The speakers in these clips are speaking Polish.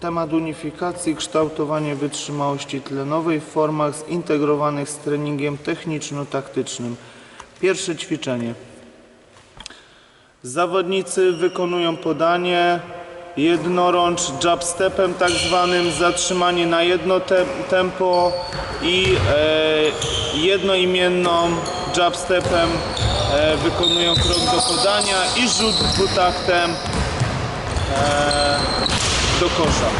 Temat unifikacji, kształtowanie wytrzymałości tlenowej w formach zintegrowanych z treningiem techniczno-taktycznym. Pierwsze ćwiczenie. Zawodnicy wykonują podanie jednorącz jab stepem tak zwanym, zatrzymanie na jedno te tempo i e, jednoimienną jab stepem e, wykonują krok do podania i rzut dwutaktem e, do kosza.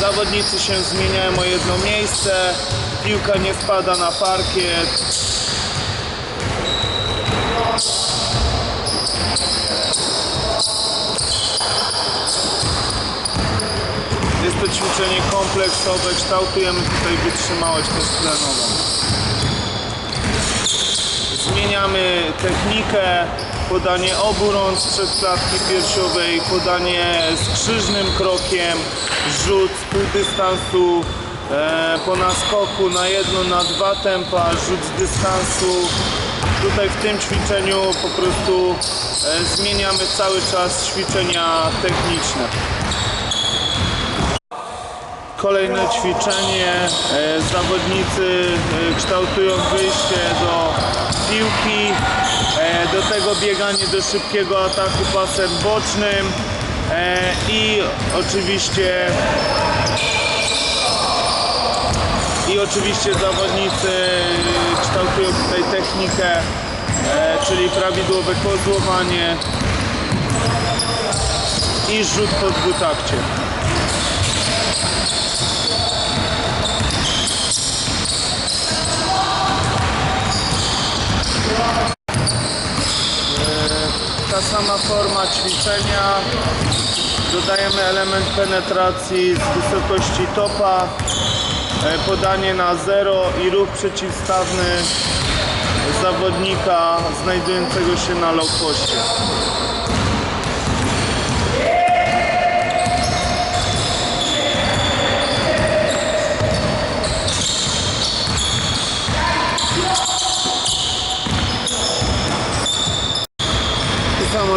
Zawodnicy się zmieniają o jedno miejsce, piłka nie spada na parkiet, Jest to ćwiczenie kompleksowe, kształtujemy tutaj wytrzymałość też tlenową. Zmieniamy technikę, podanie obu rąk sprzed klatki piersiowej, podanie z krzyżnym krokiem, rzut z półdystansu e, po naskoku na jedno, na dwa tempa, rzut z dystansu. Tutaj w tym ćwiczeniu po prostu e, zmieniamy cały czas ćwiczenia techniczne. Kolejne ćwiczenie. E, Zawodnicy e, kształtują wyjście do piłki. E, Do tego bieganie do szybkiego ataku pasem bocznym. E, I oczywiście i oczywiście zawodnicy kształtują tutaj technikę, e, czyli prawidłowe kozłowanie i rzut po dwutakcie. Ta sama forma ćwiczenia. Dodajemy element penetracji z wysokości topa, e, podanie na zero i ruch przeciwstawny zawodnika znajdującego się na low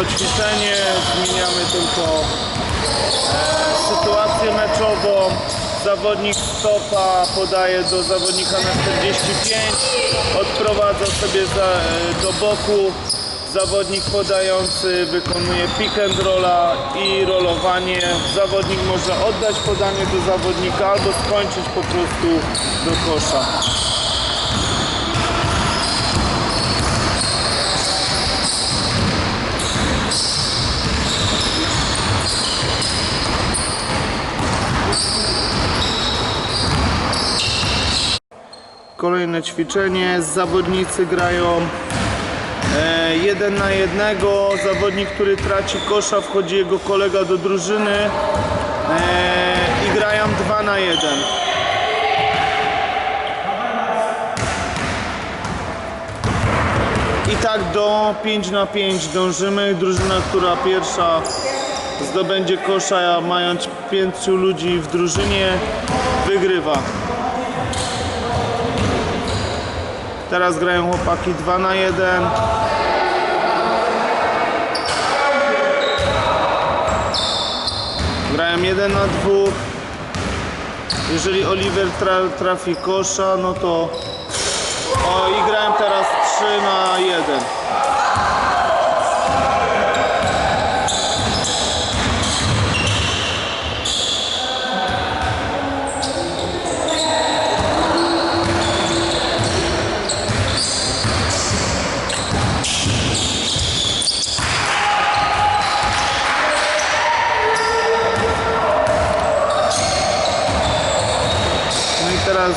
ćwiczenie, zmieniamy tylko e, sytuację meczową. Zawodnik stopa podaje do zawodnika na 45, odprowadza sobie za, e, do boku. Zawodnik podający wykonuje pick and rolla i rolowanie. Zawodnik może oddać podanie do zawodnika albo skończyć po prostu do kosza. Kolejne ćwiczenie. Zawodnicy grają e, jeden na jednego. Zawodnik, który traci kosza, wchodzi jego kolega do drużyny e, i grają dwa na jeden. I tak do 5 na 5 dążymy. Drużyna, która pierwsza zdobędzie kosza, mając pięciu ludzi w drużynie, wygrywa. Teraz grają chłopaki 2 na 1. Grają 1 na 2. Jeżeli Oliver tra trafi kosza, no to. O, i grają teraz 3 na 1. teraz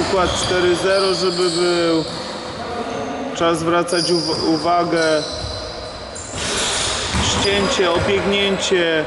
układ 4-0, żeby był. Trzeba zwracać uw- uwagę. Ścięcie, obiegnięcie.